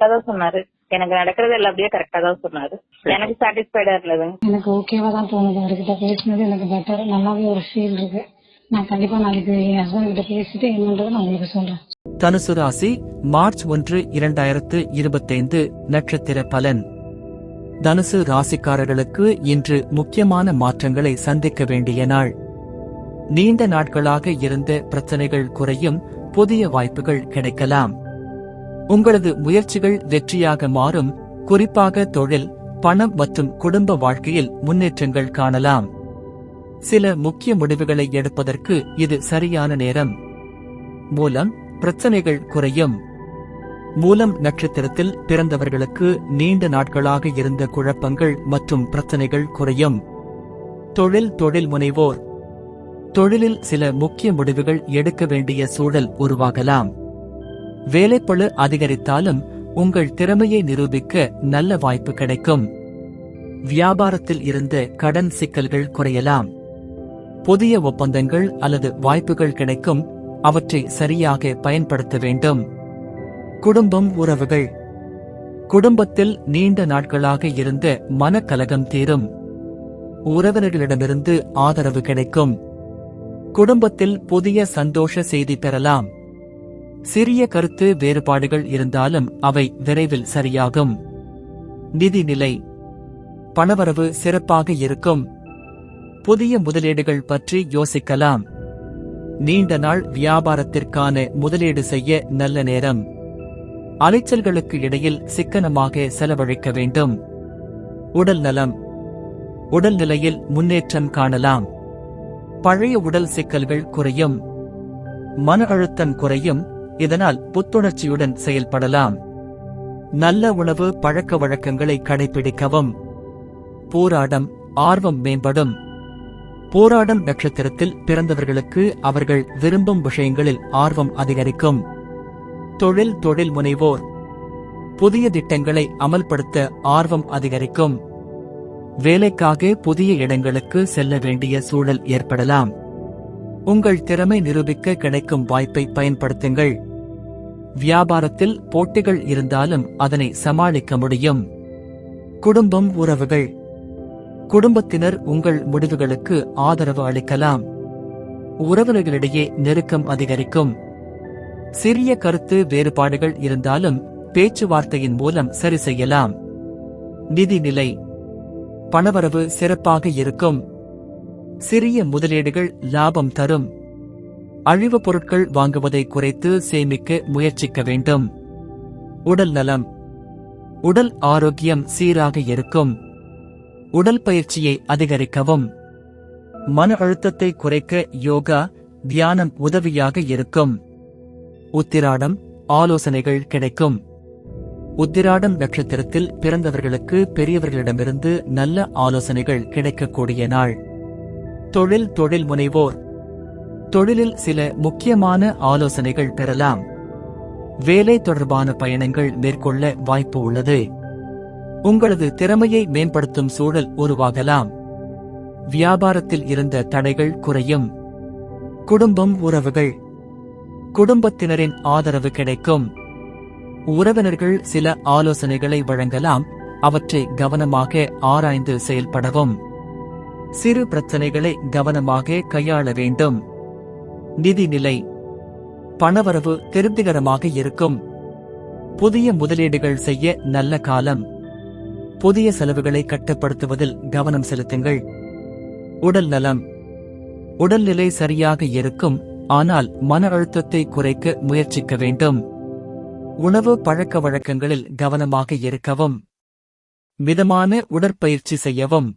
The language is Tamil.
கரெக்டா தான் சொன்னாரு. எனக்கு நடக்கிறது எல்லாம் அப்படியே கரெக்டா தான் சொன்னாரு. எனக்கு சாட்டிஸ்ஃபைடா இருந்ததுங்க எனக்கு ஓகேவா தான் தோணுது. அவர்கிட்ட பேசினது எனக்கு பெட்டர் நல்லாவே ஒரு ஃபீல் இருக்கு. நான் கண்டிப்பா நாளைக்கு என் ஹஸ்பண்ட் கிட்ட பேசிட்டு என்னன்றதை நான் உங்களுக்கு சொல்றேன். தனுசு ராசி மார்ச் ஒன்று இரண்டாயிரத்து இருபத்தைந்து நட்சத்திர பலன். தனுசு ராசிக்காரர்களுக்கு இன்று முக்கியமான மாற்றங்களை சந்திக்க வேண்டிய நாள். நீண்ட நாட்களாக இருந்த பிரச்சனைகள் குறையும் புதிய வாய்ப்புகள் கிடைக்கலாம். உங்களது முயற்சிகள் வெற்றியாக மாறும். குறிப்பாக தொழில் பணம் மற்றும் குடும்ப வாழ்க்கையில் முன்னேற்றங்கள் காணலாம். சில முக்கிய முடிவுகளை எடுப்பதற்கு இது சரியான நேரம். மூலம் பிரச்சனைகள் குறையும். மூலம் நட்சத்திரத்தில் பிறந்தவர்களுக்கு நீண்ட நாட்களாக இருந்த குழப்பங்கள் மற்றும் பிரச்சனைகள் குறையும். தொழில் தொழில் முனைவோர். தொழிலில் சில முக்கிய முடிவுகள் எடுக்க வேண்டிய சூழல் உருவாகலாம். வேலைப்பளு அதிகரித்தாலும் உங்கள் திறமையை நிரூபிக்க நல்ல வாய்ப்பு கிடைக்கும். வியாபாரத்தில் இருந்து கடன் சிக்கல்கள் குறையலாம். புதிய ஒப்பந்தங்கள் அல்லது வாய்ப்புகள் கிடைக்கும். அவற்றை சரியாக பயன்படுத்த வேண்டும். குடும்பம் உறவுகள். குடும்பத்தில் நீண்ட நாட்களாக இருந்த மனக்கலகம் தீரும். உறவினர்களிடமிருந்து ஆதரவு கிடைக்கும். குடும்பத்தில் புதிய சந்தோஷ செய்தி பெறலாம். சிறிய கருத்து வேறுபாடுகள் இருந்தாலும் அவை விரைவில் சரியாகும். நிதிநிலை. பணவரவு சிறப்பாக இருக்கும். புதிய முதலீடுகள் பற்றி யோசிக்கலாம். நீண்ட நாள் வியாபாரத்திற்கான முதலீடு செய்ய நல்ல நேரம். அலைச்சல்களுக்கு இடையில் சிக்கனமாக செலவழிக்க வேண்டும். உடல் நலம். உடல் நிலையில் முன்னேற்றம் காணலாம். பழைய உடல் சிக்கல்கள் குறையும். மன அழுத்தம் குறையும். இதனால் புத்துணர்ச்சியுடன் செயல்படலாம். நல்ல உணவு பழக்க வழக்கங்களை கடைபிடிக்கவும். போராடம் ஆர்வம் மேம்படும். போராடம் நட்சத்திரத்தில் பிறந்தவர்களுக்கு அவர்கள் விரும்பும் விஷயங்களில் ஆர்வம் அதிகரிக்கும். தொழில் தொழில் முனைவோர். புதிய திட்டங்களை அமல்படுத்த ஆர்வம் அதிகரிக்கும். வேலைக்காக புதிய இடங்களுக்கு செல்ல வேண்டிய சூழல் ஏற்படலாம். உங்கள் திறமை நிரூபிக்க கிடைக்கும் வாய்ப்பை பயன்படுத்துங்கள். வியாபாரத்தில் போட்டிகள் இருந்தாலும் அதனை சமாளிக்க முடியும். குடும்பம் உறவுகள். குடும்பத்தினர் உங்கள் முடிவுகளுக்கு ஆதரவு அளிக்கலாம். உறவினர்களிடையே நெருக்கம் அதிகரிக்கும். சிறிய கருத்து வேறுபாடுகள் இருந்தாலும் பேச்சுவார்த்தையின் மூலம் சரி செய்யலாம். நிதிநிலை. பணவரவு சிறப்பாக இருக்கும். சிறிய முதலீடுகள் லாபம் தரும். அழிவுப் பொருட்கள் வாங்குவதை குறைத்து சேமிக்க முயற்சிக்க வேண்டும். உடல் நலம். உடல் ஆரோக்கியம் சீராக இருக்கும். உடல் பயிற்சியை அதிகரிக்கவும். மன அழுத்தத்தை குறைக்க யோகா தியானம் உதவியாக இருக்கும். உத்திராடம் ஆலோசனைகள் கிடைக்கும். உத்திராடம் நட்சத்திரத்தில் பிறந்தவர்களுக்கு பெரியவர்களிடமிருந்து நல்ல ஆலோசனைகள் கிடைக்கக்கூடிய நாள். தொழில் தொழில் முனைவோர். தொழிலில் சில முக்கியமான ஆலோசனைகள் பெறலாம். வேலை தொடர்பான பயணங்கள் மேற்கொள்ள வாய்ப்பு உள்ளது. உங்களது திறமையை மேம்படுத்தும் சூழல் உருவாகலாம். வியாபாரத்தில் இருந்த தடைகள் குறையும். குடும்பம் உறவுகள். குடும்பத்தினரின் ஆதரவு கிடைக்கும். உறவினர்கள் சில ஆலோசனைகளை வழங்கலாம். அவற்றை கவனமாக ஆராய்ந்து செயல்படவும். சிறு பிரச்சனைகளை கவனமாக கையாள வேண்டும். நிதிநிலை. பணவரவு திருப்திகரமாக இருக்கும். புதிய முதலீடுகள் செய்ய நல்ல காலம். புதிய செலவுகளை கட்டுப்படுத்துவதில் கவனம் செலுத்துங்கள். உடல் நலம். உடல்நிலை சரியாக இருக்கும் ஆனால் மன அழுத்தத்தை குறைக்க முயற்சிக்க வேண்டும். உணவு பழக்க வழக்கங்களில் கவனமாக இருக்கவும். மிதமான உடற்பயிற்சி செய்யவும்.